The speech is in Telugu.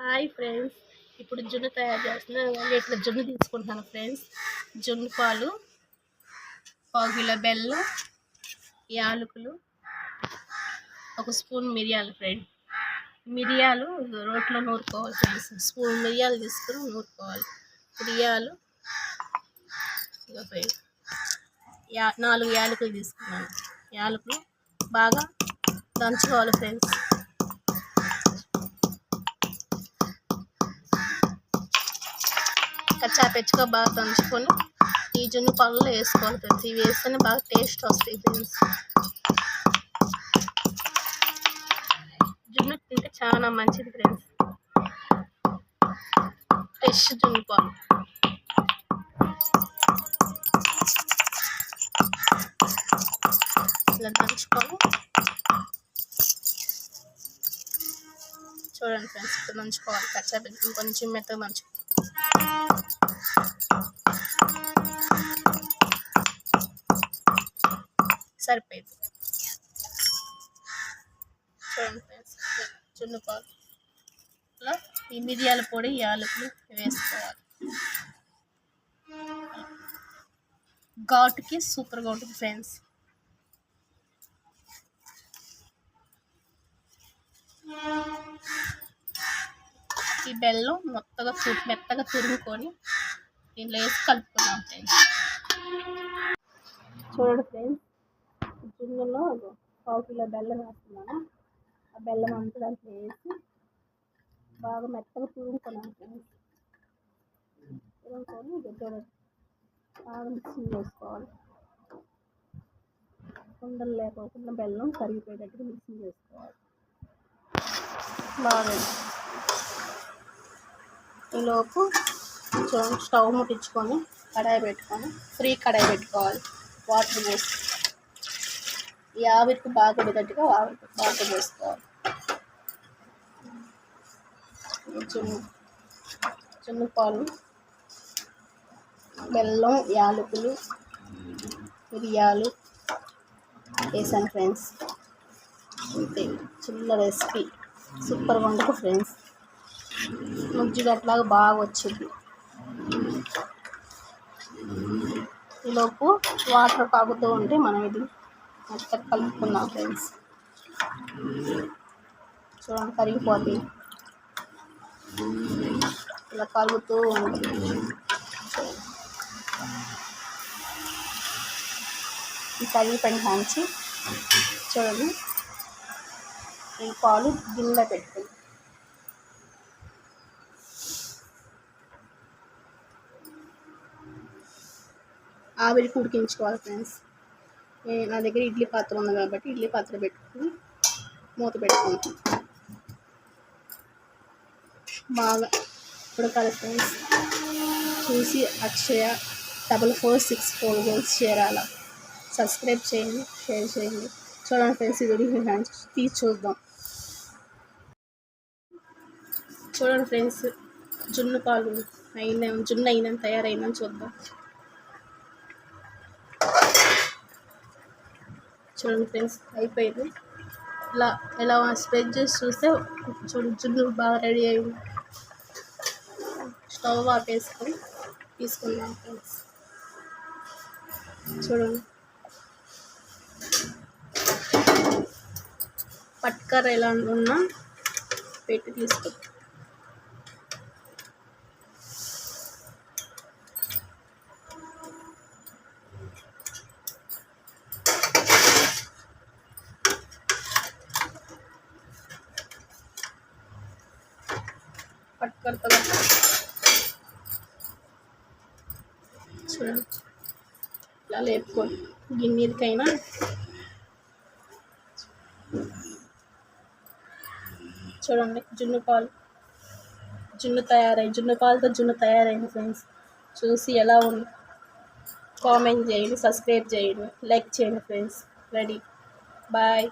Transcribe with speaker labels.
Speaker 1: Hi friends. ఇప్పుడు జున్ను తయారు చేస్తున్నాను అలాగే ఇట్లా జున్ను తీసుకుంటున్నాను ఫ్రెండ్స్. జున్ను పాలు పావు కిలో బెల్లం యాలకులు ఒక స్పూన్ మిరియాలు ఫ్రెండ్. మిరియాలు రోట్లో నూరుకోవాలి ఫ్రెండ్స్ స్పూన్ మిరియాలు తీసుకుని నూరుకోవాలి. మిరియాలు ఇక ఫ్రెండ్. యా నాలుగు యాలకులు తీసుకున్నాను. యాలకులు బాగా దంచుకోవాలి ఫ్రెండ్స్. కచ్చా పెచ్చుగా బాగా దంచుకొని ఈ జున్ను పాలలో వేసుకోవాలి ఫ్రెండ్స్ ఇవి వేస్తేనే బాగా టేస్ట్ వస్తాయి ఫ్రెండ్స్ జున్ను తింటే చాలా మంచిది ఫ్రెండ్స్ ఫ్రెష్ జున్ను పాలు. ఇలా దంచుకొని చూడండి ఫ్రెండ్స్ ఇక్కడ దంచుకోవాలి కచ్చా పెట్టుకుని కొంచెం మెత్తగా దంచుకోవాలి సరిపోయింది. చూడండి ఫ్రెండ్స్ చున్నుపాలు ఇలా ఈ మిరియాల పొడి యాలకులు వేసుకోవాలి. ఘాటుకి సూపర్గా ఉంటుంది ఫ్రెండ్స్. ఈ బెల్లం మొత్తగా మెత్తగా తురుముకొని దీంట్లో వేసి కలుపుకున్నాం ఫ్రెండ్స్. చూడండి ఫ్రెండ్స్ జున్నులో పావు కిలో బెల్లం వేస్తున్నాను. ఆ బెల్లం అంతా దాంట్లో వేసి బాగా మెత్తగా తురుముకున్నాను ఫ్రెండ్స్ తురుముకొని బాగా మిక్సింగ్ చేసుకోవాలి. ఉండలు లేకోకుండా బెల్లం కరిగిపోయేటట్టుగా మిక్సింగ్ చేసుకోవాలి. బాగా ఈలోపు స్టవ్ ముట్టించుకొని కడాయి పెట్టుకొని ఫ్రీ కడాయి పెట్టుకోవాలి. వాటర్ పోసి. ఈ ఆవిరికి బాగా ఆవిరికి బాగు చేసుకోవాలి. చిన్న చిన్న పాలు బెల్లం యాలకులు మిరియాలు వేసాను ఫ్రెండ్స్. అంతే చిన్న రెసిపీ. సూపర్ ఉండదు ఫ్రెండ్స్. ముజ్జిగా అట్లాగా బాగా వచ్చింది. ఈలోపు వాటర్ తాగుతూ ఉంటే మనం ఇది మొత్తం కలుపుకుందాం ఫ్రెండ్స్. చూడండి కరిగిపోతుంది ఇలా కలుగుతూ ఉంటుంది ఈ కరిగిపోయిన కాంచి చూడండి. ఈ పాలు గిన్నెలో పెట్టుకుంది ఆవిరికి ఉడికించుకోవాలి ఫ్రెండ్స్. నా దగ్గర ఇడ్లీ పాత్ర ఉంది కాబట్టి ఇడ్లీ పాత్ర పెట్టుకుని మూత పెట్టుకుంటాం. బాగా ఇప్పుడు ఫ్రెండ్స్ చూసి Akshaya double four six four goals చేరాల సబ్స్క్రైబ్ చేయండి షేర్ చేయండి. చూడండి ఫ్రెండ్స్ ఇది వీడియో హ్యాండ్స్ తీసి చూద్దాం. చూడండి ఫ్రెండ్స్ జున్ను పాలు అయిన జున్ను అయినా తయారైందని చూద్దాం. చూడండి ఫ్రెండ్స్ అయిపోయింది. ఇలా ఇలా స్ప్రెడ్ చేసి చూస్తే చూడు జున్ను బాగా రెడీ అయింది. స్టవ్ ఆపేసుకొని తీసుకున్నాం ఫ్రెండ్స్. చూడండి. పట్కర ఎలా ఉన్నా పెట్టి తీసుకుంటాం పట్టుకడతా చూడండి ఇలా లేపుకోండి గిన్నెకైనా చూడండి జున్ను పాలు. జున్ను తయారై జున్ను పాలతో జున్ను తయారైంది ఫ్రెండ్స్. చూసి ఎలా ఉంది? కామెంట్ చేయండి సబ్స్క్రైబ్ చేయండి లైక్ చేయండి ఫ్రెండ్స్. రెడీ. బాయ్.